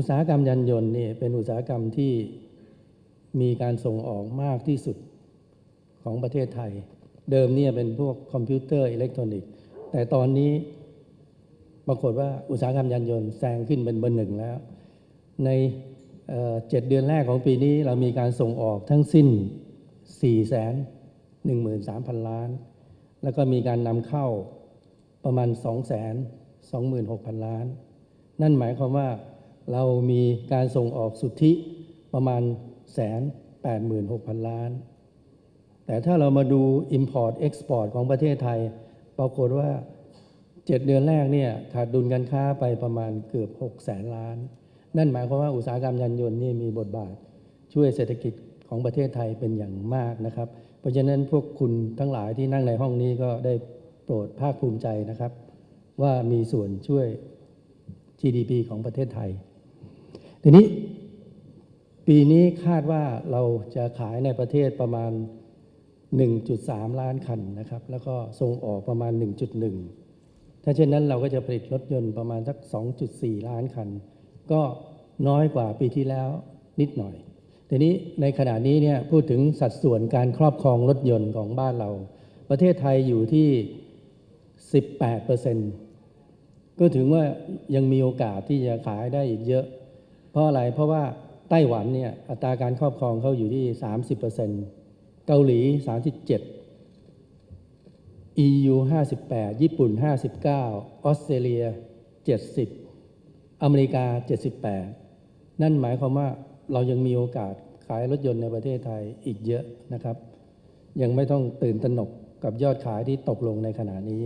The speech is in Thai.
อุตสาหกรรมยานยนต์เนี่ยเป็นอุตสาหกรรมที่มีการส่งออกมากที่สุดของประเทศไทย เดิมเนี่ยเป็นพวกคอมพิวเตอร์อิเล็กทรอนิกส์ แต่ตอนนี้ปรากฏว่าอุตสาหกรรมยานยนต์แซงขึ้นเป็นเบอร์หนึ่งแล้ว ในเอ่อเจ็ดเดือนแรกของปีนี้เรามีการส่งออกทั้งสิ้น 4 1 3 0 0 0 ล้าน แล้วก็มีการนำเข้าประมาณ 2 2 6 0 0 0 ล้าน นั่นหมายความว่า เรามีการส่งออกสุทธิประมาณแสนแปดหมื่นหกพันล้าน แต่ถ้าเรามาดู Import Export ของประเทศไทย ปรากฏว่า 7 เดือนแรกเนี่ยขาดดุลการค้าไปประมาณเกือบ6แสนล้าน นั่นหมายความว่าอุตสาหกรรมยานยนต์นี่มีบทบาท ช่วยเศรษฐกิจของประเทศไทยเป็นอย่างมากนะครับ เพราะฉะนั้นพวกคุณทั้งหลายที่นั่งในห้องนี้ก็ได้โปรดภาคภูมิใจนะครับ ว่ามีส่วนช่วย GDP ของประเทศไทย ทีนี้ปีนี้คาดว่าเราจะขายในประเทศประมาณ 1.3 ล้านคันนะครับ แล้วก็ส่งออกประมาณ 1.1 ถ้าเช่นนั้นเราก็จะผลิตรถยนต์ประมาณสัก 2.4 ล้านคัน ก็น้อยกว่าปีที่แล้วนิดหน่อย ทีนี้ในขณะนี้เนี่ยพูดถึงสัดส่วนการครอบครองรถยนต์ของบ้านเรา ประเทศไทยอยู่ที่ 18เปอร์เซ็นต์ก็ถึงว่ายังมีโอกาสที่จะขายได้อีกเยอะ เพราะอะไรเพราะว่าไต้หวันเนี่ยอัตราการครอบครองเขาอยู่ที่ 30%เกาหลี 37 EU 58 ญี่ปุ่น 59 ออสเตรเลีย 70 อเมริกา 78 นั่นหมายความว่าเรายังมีโอกาสขายรถยนต์ในประเทศไทยอีกเยอะนะครับ ยังไม่ต้องตื่นตระหนกกับยอดขายที่ตกลงในขณะนี้